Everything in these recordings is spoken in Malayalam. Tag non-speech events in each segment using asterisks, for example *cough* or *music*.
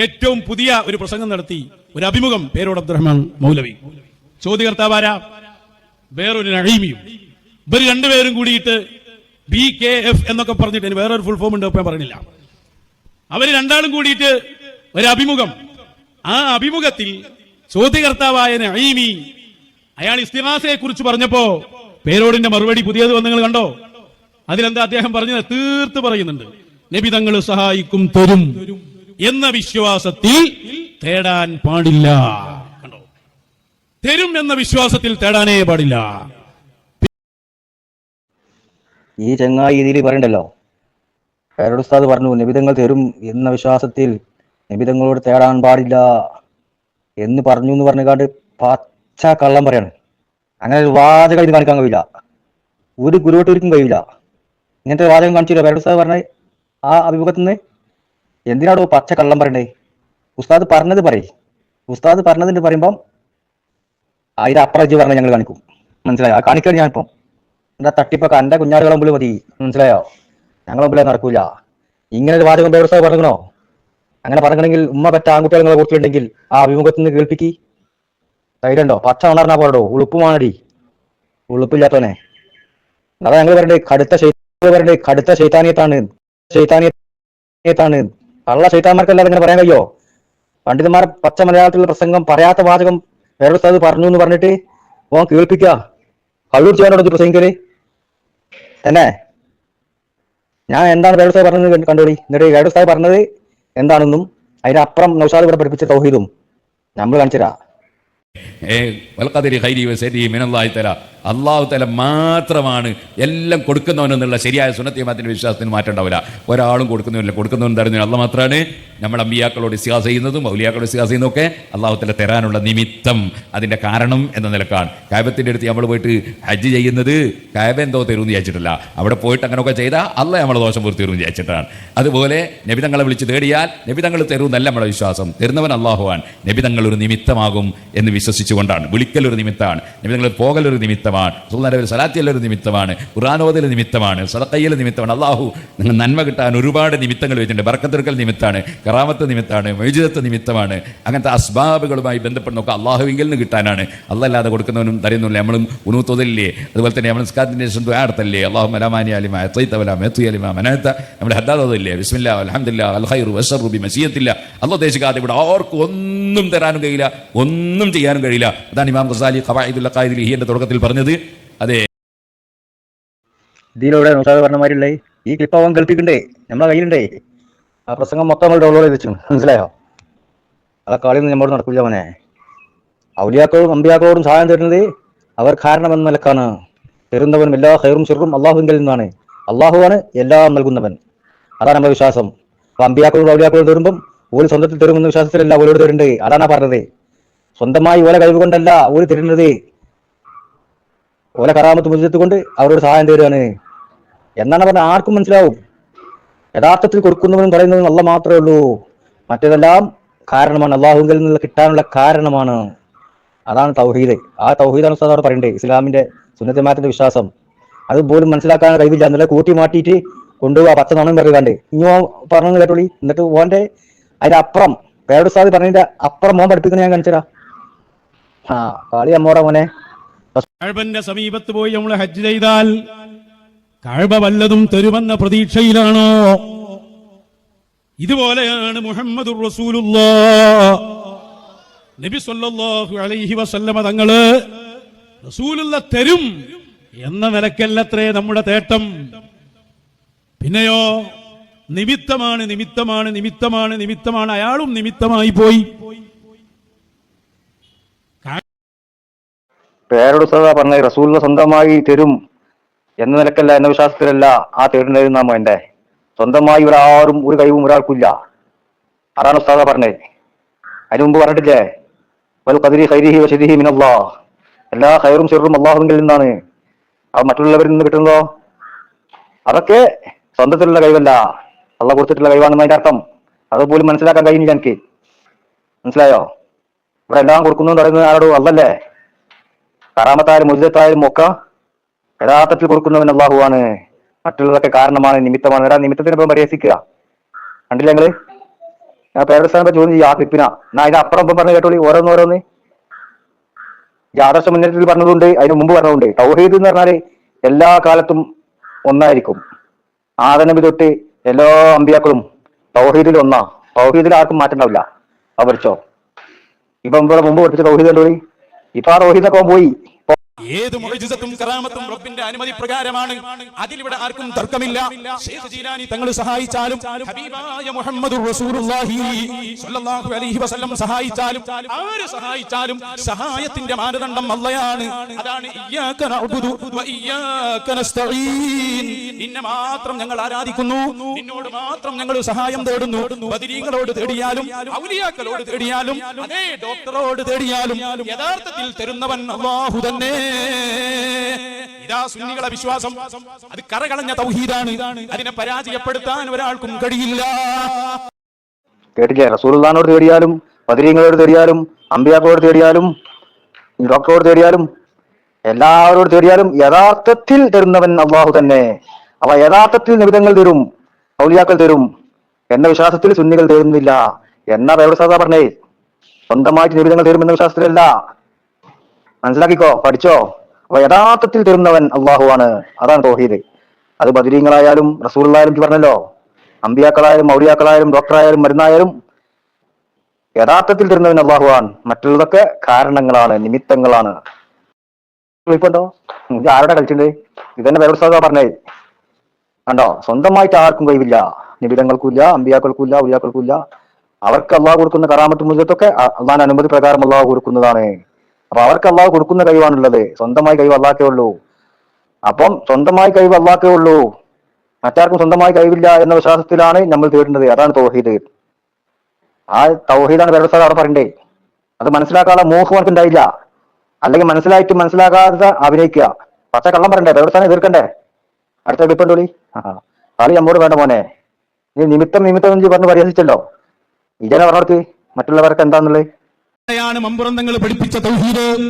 ഏറ്റവും പുതിയ ഒരു പ്രസംഗം നടത്തി. ഒരു അഭിമുഖം പേരോട് അബ്ദുറഹ്മാൻ മൗലവി. ചോദ്യകർത്താവാര വേറൊരു നഴീമിയും ഇവർ രണ്ടുപേരും കൂടിയിട്ട് ബി കെ എഫ് എന്നൊക്കെ പറഞ്ഞിട്ട് വേറൊരു ഫുൾ ഫോം ഉണ്ട് ഞാൻ പറഞ്ഞില്ല. അവർ രണ്ടാളും കൂടിയിട്ട് ഒരു അഭിമുഖം. ആ അഭിമുഖത്തിൽ ചോദ്യകർത്താവായ നഈമി അയാൾ ഇസ്തിഹാസയെ കുറിച്ച് പറഞ്ഞപ്പോ പേരോടിന്റെ മറുപടി പുതിയത് വന്ന് നിങ്ങൾ കണ്ടോ? അതിലെന്താ അദ്ദേഹം പറഞ്ഞത്? തീർത്ത് പറയുന്നുണ്ട്. നബി തങ്ങൾ സഹായിക്കും തരും. എന്ന വിശ്വാസത്തിൽ തേടാൻ പാടില്ല. കണ്ടോ? തരും എന്ന വിശ്വാസത്തിൽ തേടാനേ പാടില്ല. ഈ ചങ്ങായി ഇതിൽ പറയണ്ടല്ലോ പേരോടുസ്താദ് പറഞ്ഞു നിബിതങ്ങൾ തരും എന്ന വിശ്വാസത്തിൽ നിബിതങ്ങളോട് തേടാൻ പാടില്ല എന്ന് പറഞ്ഞു എന്ന് പറഞ്ഞുകാണ്ട് പച്ച കള്ളം പറയാണ്. അങ്ങനെ ഒരു വാചകം ഇത് കാണിക്കാൻ കഴിയില്ല. ഒരു ഗുരുവട്ടൂർക്കും കഴിയില്ല. ഇങ്ങനത്തെ വാചകം കാണിച്ചില്ല? പേരോടുസ്താദ് പറഞ്ഞ ആ അഭിമുഖത്തിൽ നിന്ന് എന്തിനാടോ പച്ച കള്ളം പറയണ്ടേ ഉസ്താദ് പറഞ്ഞത് പറയേ. ഉസ്താദ് പറഞ്ഞതിന് പറയുമ്പം അതിന്റെ ഇജ്ജ് പറഞ്ഞ ഞങ്ങൾ കാണിക്കും. മനസ്സിലായോ? ആ ഞാൻ ഞാനിപ്പം. എന്താ തട്ടിപ്പൊക്കെ എന്റെ കുഞ്ഞാടുകളെ മുമ്പിൽ മതി. മനസ്സിലായോ? ഞങ്ങളെ മുമ്പിലേ നടക്കൂല. ഇങ്ങനെ ഒരു വാചകം ഉസ്താദ് പറഞ്ഞോ അങ്ങനെ പറഞ്ഞെങ്കിൽ ഉമ്മ പറ്റ ആൺകുട്ടികൾ നിങ്ങളെ കൂട്ടിലുണ്ടെങ്കിൽ ആ അഭിമുഖത്തിൽ നിന്ന് കേൾപ്പിക്കി. തൈരണ്ടോ പച്ച ഉണർന്നാ പോരടോ. ഉളുപ്പുമാണടി ഉളുപ്പില്ലാത്തവനെ. അതാ ഞങ്ങൾ പറയണ്ടേ കടുത്ത ശൈത്യ പറയണ്ടേ കടുത്ത ശൈതാനിയത്താണ്. ശൈത്താനിയത്താണ് കള്ള ശൈത്താന്മാർക്കല്ലാതെ ഇങ്ങനെ പറയാൻ കഴിയോ? പണ്ഡിതന്മാർ പച്ച മലയാളത്തിലുള്ള പ്രസംഗം പറയാത്ത വാചകം വേറെ സ്ഥലത്ത് പറഞ്ഞു എന്ന് പറഞ്ഞിട്ട് ഓൻ കേൾപ്പിക്കുക കള്ളൂർ ചെയ്യാനോട് പ്രസംഗിക്കൽ. തന്നെ ഞാൻ എന്താണ് സ്ഥലം പറഞ്ഞത് കണ്ട് കണ്ടോടി? എന്നിട്ട് സ്ഥലം പറഞ്ഞത് എന്താണെന്നും അതിനപ്പുറം നൗഷാദ് ഇവിടെ പഠിപ്പിച്ച തൗഹീദും. നമ്മൾ കാണിച്ചുതരാ. ഏ വൽക്കതിരി ഹൈരി വസരി മിനല്ലാഹി തല. അള്ളാഹു തല മാത്രമാണ് എല്ലാം കൊടുക്കുന്നവനെന്നുള്ള ശരിയായ സുന്നത്തിയമാത്തിന്റെ വിശ്വാസത്തിന് മാറ്റം ഉണ്ടാവില്ല ഒരാളും കൊടുക്കുന്നവനില്ല കൊടുക്കുന്നവൻ തരുന്നില്ല അള്ള മാത്രമാണ് നമ്മൾ അമ്പിയാക്കളോട് ഇസ്യാസ് ചെയ്യുന്നതും മൗലിയാക്കളോട് ഇസ്യാസ് ചെയ്യുന്നതൊക്കെ അള്ളാഹു തല തരാനുള്ള നിമിത്തം അതിന്റെ കാരണം എന്ന നിലക്കാണ്. കായബത്തിന്റെ അടുത്ത് നമ്മൾ പോയിട്ട് ഹജ്ജ് ചെയ്യുന്നത് കായബ എന്തോ തരുമെന്ന് വിചാരിച്ചിട്ടില്ല. അവിടെ പോയിട്ട് അങ്ങനെയൊക്കെ ചെയ്താൽ അല്ല നമ്മൾ ദോഷം പൂർത്തി തരുമെന്ന് വിചാരിച്ചിട്ടാണ്. അതുപോലെ നബിതങ്ങളെ വിളിച്ച് തേടിയാൽ നബിതങ്ങൾ തരുമെന്നല്ല നമ്മുടെ വിശ്വാസം. തരുന്നവൻ അള്ളാഹുവാൻ നബിതങ്ങൾ ഒരു നിമിത്തമാകും എന്ന് വിശ്വസിച്ചുകൊണ്ടാണ്. വിളിക്കലൊരു നിമിത്തമാണ്. നബിതങ്ങൾ പോകൽ ഒരു നിമിത്തമാണ്. ഒരു സലാത്തിയല്ലൊരു ഒരു നിമിത്തമാണ്. ഖുറാനോദൽ നിമിത്തമാണ്. സദക്കയ്യൽ നിമിത്തമാണ്. അള്ളാഹു നിങ്ങൾ നന്മ കിട്ടാൻ ഒരുപാട് നിമിത്തങ്ങൾ വെച്ചിട്ടുണ്ട്. ബർക്കത്തെടുക്കൽ നിമിത്തമാണ്. കറാമത്ത് നിമിത്തമാണ്. വൈജിതത്വ നിമിത്തമാണ്. അങ്ങനത്തെ അസ്ബാബുകളുമായി ബന്ധപ്പെടുന്നൊക്കെ അള്ളാഹുവിങ്കിൽ നിന്ന് കിട്ടാനാണ്. അല്ലല്ലാതെ കൊടുക്കുന്നവനും തരുന്നില്ല നമ്മളും ഉണൂത്തോതല്ലേ അതുപോലെ തന്നെ നമ്മൾ സ്കാത്തിന്റെ ശേഷം ദ്വാർത്തല്ലേ അള്ളാഹു മലാമാനി അലിമ എത്തൈത്തവല മേത്തു അലിമ മനത്ത നമ്മുടെ ഹദ്ദാദല്ലേ ബിസ്മില്ല അലഹമില്ല അൽഹൈറു റുബി മസീയത്തില്ല അല്ല ഉദ്ദേശിക്കാതെ ഇവിടെ ആർക്കും ഒന്നും തരാനും കഴിയില്ല. ഒന്നും ചെയ്യാനും കഴിയില്ല. അതാണ് ഇമാം ഖസാലി ഖവായിദുല്ല ഖായിദുൽ ഹിയന്റെ തുടക്കത്തിൽ പറഞ്ഞത്? അതെ. ഇതിലൂടെ നൗഷാദ് ഈ ക്ലിപ്പ് അവൻ കേൾപ്പിക്കണ്ടേ നമ്മളെ കയ്യിലുണ്ടേ? ആ പ്രസംഗം മൊത്തം നമ്മൾ ഡൗൺലോഡ് ചെയ്ത് വെച്ചു മനസ്സിലായോ? അതൊക്കെ കളി നമ്മോട് നടക്കില്ല അവനെ ഔലിയാക്കളോടും അമ്പിയാക്കളോടും സഹായം തരുന്നത് അവർ കാരണമെന്ന നിലക്കാണ്. തരുന്നവനും എല്ലാ ഹൈറും ചെറും അള്ളാഹുവിന്റെ നിന്നാണ്. അള്ളാഹുവാണ് എല്ലാം നൽകുന്നവൻ. അതാണ് നമ്മുടെ വിശ്വാസം. അപ്പൊ അമ്പിയാക്കളോടും ഔലിയാക്കളോട് തരുമ്പം ഓൽ സ്വന്തത്തിൽ തരുമെന്ന വിശ്വാസത്തിലല്ല ഓലോട് തരുന്നുണ്ട് അതാണ് പറഞ്ഞത്. സ്വന്തമായി ഓല കഴിവ് കൊണ്ടല്ല ഓൽ തരുന്നത് ഓല കറാമത്ത് മുജിത്ത് കൊണ്ട് അവരോട് സഹായം തരുവാണ്. എന്നാണ് പറഞ്ഞ ആർക്കും മനസ്സിലാവും. യഥാർത്ഥത്തിൽ കൊടുക്കുന്നവനും പറയുന്നതും അല്ല മാത്രമേ ഉള്ളൂ. മറ്റേതെല്ലാം കാരണമാണ്. അള്ളാഹുവിൽ നിന്ന് കിട്ടാനുള്ള കാരണമാണ്. അതാണ് തൗഹീദ്. ആ തൗഹീദാണ് അവിടെ പറയണ്ടേ? ഇസ്ലാമിന്റെ സുന്നത്തിമാറ്റത്തിന്റെ വിശ്വാസം. അത് പോലും മനസ്സിലാക്കാൻ കഴിവില്ല. എന്നല്ല കൂട്ടി മാറ്റിയിട്ട് കൊണ്ടുപോവാ പച്ച നാണം പറയുകാണ്ട് ഓൻ പറഞ്ഞു കേട്ടോളി. എന്നിട്ട് ഓന്റെ അതിന്റെ അപ്പുറം പേരുടെ സാധി പറഞ്ഞതിന്റെ അപ്പുറം മോൻ പഠിപ്പിക്കുന്ന ഞാൻ കാണിച്ചരാ ആ കാളി അമ്മോടെ മോനെ. കഴബന്റെ സമീപത്ത് പോയി നമ്മൾ ഹജ്ജ് ചെയ്താൽ കഴബ വല്ലതും തരുമെന്ന പ്രതീക്ഷയിലാണോ? ഇതുപോലെയാണ് മുഹമ്മദ് നബി സല്ലല്ലാഹു അലൈഹി വസല്ലമ തങ്ങൾ റസൂലുള്ള തരും എന്ന നിലക്കല്ലത്രേ നമ്മുടെ തേട്ടം. പിന്നെയോ നിമിത്തമാണ് നിമിത്തമാണ് നിമിത്തമാണ് നിമിത്തമാണ് അയാളും നിമിത്തമായി പോയി. പേരോട് ഉസ്താദ പറഞ്ഞ റസൂലിന് സ്വന്തമായി തരും എന്ന നിലക്കല്ല എന്ന വിശ്വാസത്തിലല്ല ആ തേടുന്നത് നാമോ എന്റെ സ്വന്തമായി ഒരാറും ഒരു കഴിവും ഒരാൾക്കില്ല. അതാണ് ഉസ്താദ പറഞ്ഞത്. അതിനു മുമ്പ് പറഞ്ഞിട്ടില്ലേ? വൽ കതിരി ഹൈരിഹി വശരിഹി മിനല്ലാ. എല്ലാ ഹൈറും ചെറും അള്ളാഹുവിൽ നിന്നാണ്. അത് മറ്റുള്ളവരിൽ നിന്ന് കിട്ടുന്നതോ? അതൊക്കെ സ്വന്തത്തിലുള്ള കഴിവല്ല. അള്ള കൊടുത്തിട്ടുള്ള കഴിവാണെന്ന് അതിന്റെ അർത്ഥം. അതുപോലും മനസ്സിലാക്കാൻ കഴിയുന്നില്ല എനിക്ക്. മനസ്സിലായോ? ഇവിടെ എല്ലാം കൊടുക്കുന്നു എന്ന് പറയുന്നത് ആരോടും അല്ലല്ലേ കറാമത്തായാലും മുജിതത്തായാലും ഒക്കെ യഥാർത്ഥത്തിൽ കൊടുക്കുന്നവൻ അള്ളാഹുവാണ് മറ്റുള്ളതൊക്കെ കാരണമാണ് നിമിത്തമാണ്. എടാ നിമിത്തത്തിനൊപ്പം പരിഹസിക്കുക കണ്ടില്ല ഞങ്ങൾ ഞാൻ പേരസ്ഥാനം ചോദ്യം ചെയ്യാം ആ ക്ലിപ്പിനാ എന്നാ അതിന്റെ അപ്പുറം ഇപ്പം പറഞ്ഞു കേട്ടോളി ഓരോന്ന് ഓരോന്ന്. ഈ ആദർശ മുന്നേറ്റത്തിൽ പറഞ്ഞതുണ്ട് അതിന് മുമ്പ് പറഞ്ഞതുകൊണ്ട് തൗഹീദ് എന്ന് പറഞ്ഞാൽ എല്ലാ കാലത്തും ഒന്നായിരിക്കും. ആദനബി തൊട്ട് എല്ലാ അമ്പിയാക്കളും തൗഹീദിൽ ഒന്നാ. തൗഹീദിൽ ആർക്കും മാറ്റണ്ടാവില്ല അവർച്ചോ ഇപ്പം ഇവിടെ മുമ്പ് പഠിച്ച തൗഹീദ് കണ്ടോളി? ഇപ്പൊ ആ തൗഹീദൊക്കെ പോയി. ഏത് മുഅ്ജിസത്തും കറാമത്തും റബ്ബിന്റെ അനുമതി പ്രകാരമാണ്. അതിലിവിടെ ആർക്കും തർക്കമില്ല. ഷേഖ് ജീലാനി തങ്ങൾ സഹായിച്ചാലും ഹബീബായ മുഹമ്മദുർ റസൂലുള്ളാഹി സ്വല്ലല്ലാഹു അലൈഹി വസല്ലം സഹായിച്ചാലും ആര് സഹായിച്ചാലും സഹായത്തിന്റെ മാനദണ്ഡം അല്ലയാണ് അതാണ് ഇയ്യാക നഅ്ബുദു വ ഇയ്യാക നസ്തഈൻ. നിന്നെ മാത്രം ഞങ്ങൾ ആരാധിക്കുന്നു. നിന്നോട് മാത്രം ഞങ്ങൾ സഹായം തേടുന്നു. ബദരീങ്ങളോട് തേടിയാലും ഔലിയാക്കളോട് തേടിയാലും അതേ ഡോക്ടറോട് തേടിയാലും യഥാർത്ഥത്തിൽ തരുന്നവൻ അള്ളാഹു തന്നെ. ഇതാ സുന്നികളെ വിശ്വാസം. അത് കറകളഞ്ഞ തൗഹീദാണ്. അതിനെ പരാജയപ്പെടുത്താൻ ഒരാൾക്കും കഴിയില്ല. കേട്ടില്ലേ? റസൂൽദാനോട് തേടിയാലും പതിരീങ്ങളോട് തേടിയാലും അമ്പിയാക്കളോട് തേടിയാലും ഡോക്ടറോട് തേടിയാലും എല്ലാവരോട് തേടിയാലും യഥാർത്ഥത്തിൽ തരുന്നവൻ അള്ളാഹു തന്നെ. അവ യഥാർത്ഥത്തിൽ നിമിതങ്ങൾ തരും ഔലിയാക്കൾ തരും എന്ന വിശ്വാസത്തിൽ സുന്നികൾ തേടുന്നില്ല എന്നാ പേരുടെ പറഞ്ഞേ? സ്വന്തമായിട്ട് നിമിതങ്ങൾ തരും എന്ന വിശ്വാസത്തിലല്ല. മനസ്സിലാക്കിക്കോ പഠിച്ചോ. അപ്പൊ യഥാർത്ഥത്തിൽ തരുന്നവൻ അള്ളാഹുവാണ്. അതാണ് തോഹീദ്. അത് ബദിരീങ്ങളായാലും റസൂളായാലും പറഞ്ഞല്ലോ. അമ്പിയാക്കളായാലും മൗര്യാക്കളായാലും ഡോക്ടറായാലും മരുന്നായാലും യഥാർത്ഥത്തിൽ തരുന്നവൻ അള്ളാഹുവാൻ മറ്റുള്ളതൊക്കെ കാരണങ്ങളാണ് നിമിത്തങ്ങളാണ്. ഇപ്പുണ്ടോ? ഇത് ആരുടെ കളിച്ചിട്ടുണ്ട് ഇതന്നെ സാധാ പറഞ്ഞേ. കണ്ടോ? സ്വന്തമായിട്ട് ആർക്കും കഴിവില്ല. ഇല്ല അമ്പിയാക്കൾക്കില്ല ഇല്ല അവർക്ക് അള്ളാഹ് കൊടുക്കുന്ന കറാമത്ത് മുതലത്തൊക്കെ അള്ളാൻ അനുമതി പ്രകാരം അള്ളാഹു കൊടുക്കുന്നതാണ്. അപ്പൊ അവർക്ക് അള്ളാഹ് കൊടുക്കുന്ന കഴിവാണുള്ളത്. സ്വന്തമായി കഴിവ് അള്ളാഹ്ക്കേ ഉള്ളൂ. അപ്പം സ്വന്തമായി കഴിവ് അള്ളാഹ്ക്കേ ഉള്ളൂ. മറ്റാർക്കും സ്വന്തമായി കഴിവില്ല എന്ന വിശ്വാസത്തിലാണ് നമ്മൾ തേടേണ്ടത്. അതാണ് തൗഹീദ്. ആ തൗഹീദാണ് വ്യവസ്ഥ അവിടെ പറയണ്ടേ. അത് മനസ്സിലാക്കാനുള്ള മോഹം അവർക്ക് ഉണ്ടായില്ല അല്ലെങ്കിൽ മനസ്സിലായിട്ട് മനസ്സിലാക്കാതെ അഭിനയിക്കുക. പച്ച കള്ളം പറയണ്ടേ? വ്യവസ്ഥാനം എതിർക്കണ്ടേ? അടുത്ത വിപ്പണ്ടോളി ആ കളി നമ്മോട് വേണ്ട മോനെ. നീ നിമിത്തം നിമിത്തം എന്ന് പറഞ്ഞ് പരിഹസിച്ചല്ലോ. ഇതന്നെ പറഞ്ഞോടത്ത് മറ്റുള്ളവർക്ക് എന്താന്നുള്ളത്? ഇവിടെയാണ് മമ്പുറന്തങ്ങൾ പഠിപ്പിച്ച തൗഹീദ്.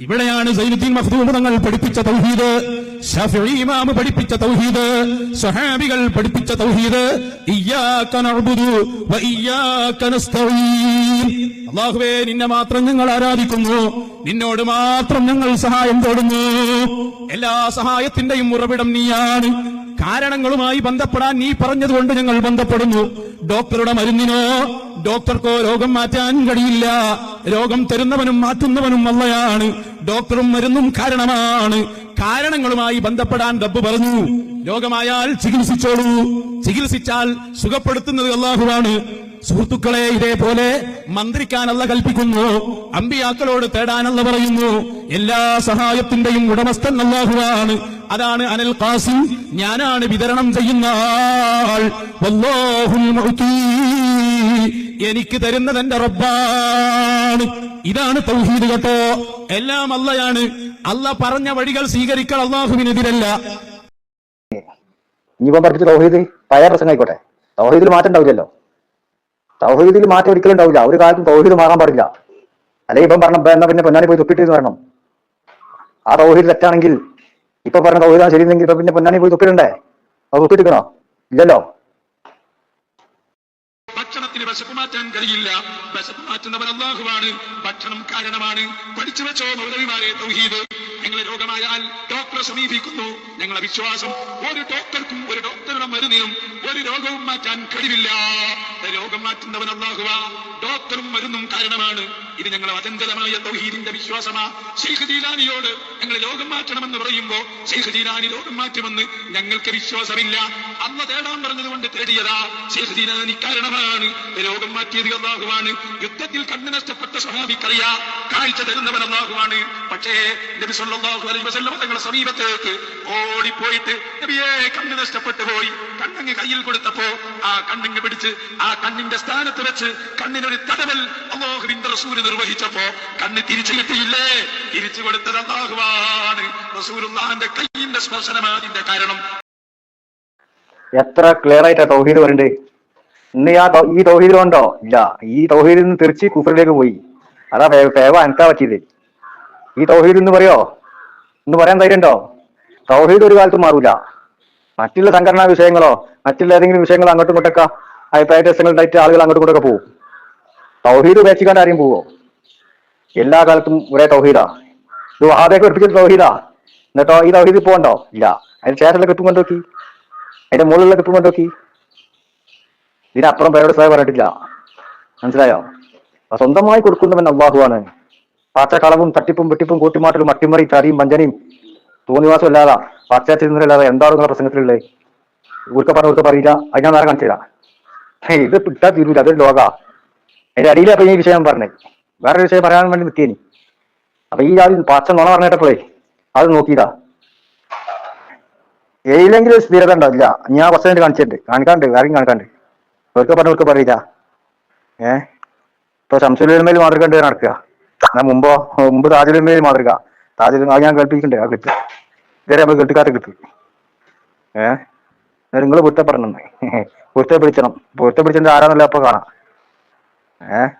ഇവിടെയാണ് സൈനുദ്ദീൻ മഖ്ദൂം തങ്ങൾ പഠിപ്പിച്ച തൗഹീദ്. ഷാഫിഈ ഇമാം പഠിപ്പിച്ച തൗഹീദ്. സഹാബികൾ പഠിപ്പിച്ച തൗഹീദ്. ഇയ്യാക നഅ്ബുദു വ ഇയ്യാക നസ്തഈൻ. അല്ലാഹുവേ നിന്നെ മാത്രം ഞങ്ങൾ ആരാധിക്കുന്നു. നിന്നോട് മാത്രം ഞങ്ങൾ സഹായം തേടുന്നു. എല്ലാ സഹായത്തിന്റെയും ഉറവിടം നീയാണ്. കാരണങ്ങളുമായി ബന്ധപ്പെടാൻ നീ പറഞ്ഞതുകൊണ്ട് ഞങ്ങൾ ബന്ധപ്പെടുന്നു. ഡോക്ടറുടെ മരുന്നിനോ ഡോക്ടർക്കോ രോഗം മാറ്റാൻ കഴിയില്ല. രോഗം തരുന്നവനും മാറ്റുന്നവനും അല്ലയാണ്. ഡോക്ടറും മരുന്നും കാരണമാണ്. കാരണങ്ങളുമായി ബന്ധപ്പെടാൻ റബ്ബ് പറഞ്ഞു. രോഗമായാൽ ചികിത്സിച്ചോളൂ. ചികിത്സിച്ചാൽ സുഖപ്പെടുത്തുന്നത് അള്ളാഹുവാണ് സുഹൃത്തുക്കളെ ഇതേപോലെ മന്ത്രിക്കാനല്ല കൽപ്പിക്കുന്നു. അമ്പിയാക്കളോട് തേടാനല്ല പറയുന്നു. എല്ലാ സഹായത്തിന്റെയും ഉടമസ്ഥൻ അള്ളാഹുവാണ് അതാണ് അനൽ ഖാസിം. ഞാനാണ് വിതരണം ചെയ്യുന്ന ആൾ. എനിക്ക് തരുന്ന എന്റെ റബ്ബാണ്. ഇതാണ് തൗഹീദ് കേട്ടോ. എല്ലാം അല്ലയാണ് അല്ല പറഞ്ഞ വഴികൾ സ്വീകരിക്കൽ അള്ളാഹുവിനെതിരല്ല. തൗഹീദിൽ മാറ്റം ഉണ്ടാവില്ലല്ലോ. തൗഹീദിൽ മാറ്റം ഒരിക്കലും ഉണ്ടാവില്ല. ഒരു കാലത്തും തൗഹീദ് മാറാൻ പാടില്ല. അല്ലെങ്കിൽ ഇപ്പം പറഞ്ഞ എന്നാ പിന്നെ പൊന്നാനി പോയി തുപ്പിട്ട് പറയണം ആ തൗഹീദ് തെറ്റാണെങ്കിൽ ഇപ്പൊ പറഞ്ഞ തൗഹീദാണ് ശരിയെങ്കിൽ ഇപ്പൊ പിന്നെ പൊന്നാനി പോയി തൊപ്പിടണ്ടേ? അത് തൊപ്പിട്ടിക്കണോ ഇല്ലല്ലോ. ഭക്ഷണത്തിന് വിശപ്പ് മാറ്റാൻ കഴിയില്ല. വിശപ്പ് മാറ്റുന്നവൻ അള്ളാഹുവാണ് ഭക്ഷണം കാരണമാണ്. പഠിച്ചു വെച്ചോ മൗലവിമാരെ തൗഹീദ്. ഞങ്ങളെ രോഗമായാൽ ഡോക്ടറെ സമീപിക്കുന്നു. ഞങ്ങളെ വിശ്വാസം ഒരു ഡോക്ടർക്കും ഒരു ഡോക്ടറുടെ മരുന്നിനും ഒരു രോഗവും മാറ്റാൻ കഴിവില്ല. രോഗം മാറ്റുന്നവൻ അള്ളാഹുവ ഡോക്ടറും മരുന്നും കാരണമാണ്. ഇത് ഞങ്ങൾ അചഞ്ചലമായ തൗഹീദിന്റെ വിശ്വാസമാ. ശൈഖ് ജീലാനിയോട് ഞങ്ങൾ ലോകം മാറ്റണമെന്ന് പറയുമ്പോ ശൈഖ് ജീലാനി ലോകം മാറ്റുമെന്ന് ഞങ്ങൾക്ക് വിശ്വാസമില്ല. അന്ന് തേടാൻ പറഞ്ഞതുകൊണ്ട് തേടിയതാ. ഷെയ്ഖ് ജീലാനി കാരണമാണ്. ലോകം മാറ്റിയത് അള്ളാഹുവാണ്. യുദ്ധത്തിൽ കണ്ണു നഷ്ടപ്പെട്ട സ്വഹാബിക്കറിയാ. കാഴ്ച തരുന്നവൻ അള്ളാഹുവാണ്. പക്ഷേ നബി സല്ലല്ലാഹു അലൈഹി വസല്ലം തങ്ങളുടെ സമീപത്തേക്ക് ഓടിപ്പോയിട്ട് നബിയെ കണ്ണ് നഷ്ടപ്പെട്ടു പോയി കണ്ണങ്ങ് കയ്യിൽ കൊടുത്തപ്പോ ആ കണ്ണിങ് പിടിച്ച് ആ കണ്ണിന്റെ സ്ഥാനത്ത് വെച്ച് കണ്ണിനൊരു തടവൽ അള്ളാഹുവിന്റെ റസൂൽ നിർവഹിച്ചപ്പോ കണ്ണ് തിരിച്ചു കിട്ടിയില്ലേ? തിരിച്ചു കൊടുത്തത് അള്ളാഹുവാണ്. റസൂലുള്ളാഹിന്റെ കയ്യിന്റെ സ്പർശനമാണ് അതിന്റെ കാരണം. എത്ര ക്ലിയർ ആയിട്ടാ തൗഹീദ് പറയണ്ടേ? ഇന്ന് ആ ഈ തൗഹീദ് ഉണ്ടോ? ഇല്ല. ഈ തൗഹീദിൽ നിന്ന് തിരിച്ച് കുഫറിലേക്ക് പോയി. അതാ ഫേവ എനിക്കാ പറ്റിയത്. ഈ തൗഹീദ് എന്ന് പറയോ? ഇന്ന് പറയാൻ ധൈര്യണ്ടോ? തൗഹീദ് ഒരു കാലത്തും മാറൂല. മറ്റുള്ള സംഘടനാ വിഷയങ്ങളോ മറ്റുള്ള ഏതെങ്കിലും വിഷയങ്ങളോ അങ്ങോട്ടും ഇങ്ങോട്ടൊക്കെ അഭിപ്രായ ഉണ്ടായിട്ട് ആളുകൾ അങ്ങോട്ടും ഇങ്ങോട്ടൊക്കെ പോകും. തൗഹീദ് ഉപേക്ഷിക്കാണ്ട് ആരെയും പോവോ? എല്ലാ കാലത്തും ഒരേ തൗഹീദാ. ഇത് വഹാബിയൊക്കെ പഠിപ്പിച്ചത് തൗഹീദാ. എന്നിട്ടോ ഈ തൗഹീദ് പോകണ്ടോ ഇല്ല. അതിന് ശേഷമുള്ള കിട്ടും കൊണ്ടോക്കി അതിന്റെ മുകളിലുള്ള കിട്ടും കൊണ്ടോക്കി ഇതിനപ്പുറം പേരോട് സ്വയം പറഞ്ഞിട്ടില്ല. മനസ്സിലായോ? സ്വന്തമായി കൊടുക്കുന്നവൻ അള്ളാഹുവാണ് പാച്ച തട്ടിപ്പും വെട്ടിപ്പും കൂട്ടിമാറ്റലും അട്ടിമറി ചതിയും വഞ്ചനയും തോന്നിവാസം അല്ലാതെ പാശ്ചാത്യല്ലാതെ എന്താണ് നിങ്ങളുടെ പ്രസംഗത്തിലുള്ളത് ഊർക്ക പറഞ്ഞ ഊർക്ക പറയില്ല അത് ഞാൻ നേരെ കാണിച്ചില്ല ഇത് കിട്ടാൻ തീരൂല. അതൊരു ലോക. അതിന്റെ അടിയിലെ അപ്പൊ ഈ വിഷയം പറഞ്ഞേ. വേറൊരു വിഷയം പറയാൻ വേണ്ടി നിൽക്കേനി. അപ്പൊ ഈ ജാതി പാച്ച നുണ പറഞ്ഞിട്ടപ്പോഴേ അത് നോക്കിയതാ. ഏയിലെങ്കിൽ സ്ഥിരത ഉണ്ടാവില്ല. ഞാൻ കുറച്ച് കാണിച്ചിട്ടുണ്ട്. കാണിക്കാണ്ട് വേറെയും കാണിക്കാണ്ട്. ഊർക്ക പറഞ്ഞ ഊർക്ക പറയില്ല. ഏ? ഇപ്പൊ ശംസുലിമയിൽ മാതൃക ഉണ്ട് നടക്കുക. എന്നാ മുമ്പോ മുമ്പ് താജുലമയിൽ മാതൃക. താജുൽ ഞാൻ കേൾപ്പിക്കണ്ടേ ആ ക്ലിപ്പ് ഇതുവരെ നമ്മൾ കെട്ടിക്കാരെ ക്ലിപ്പ് ഏ? നിങ്ങൾ പൊരുത്തപ്പെടണം *laughs* പൊരുത്തെ പിടിച്ചണം പൊരുത്തെ ആരാന്നല്ല അപ്പൊ കാണാം. ഏഹ്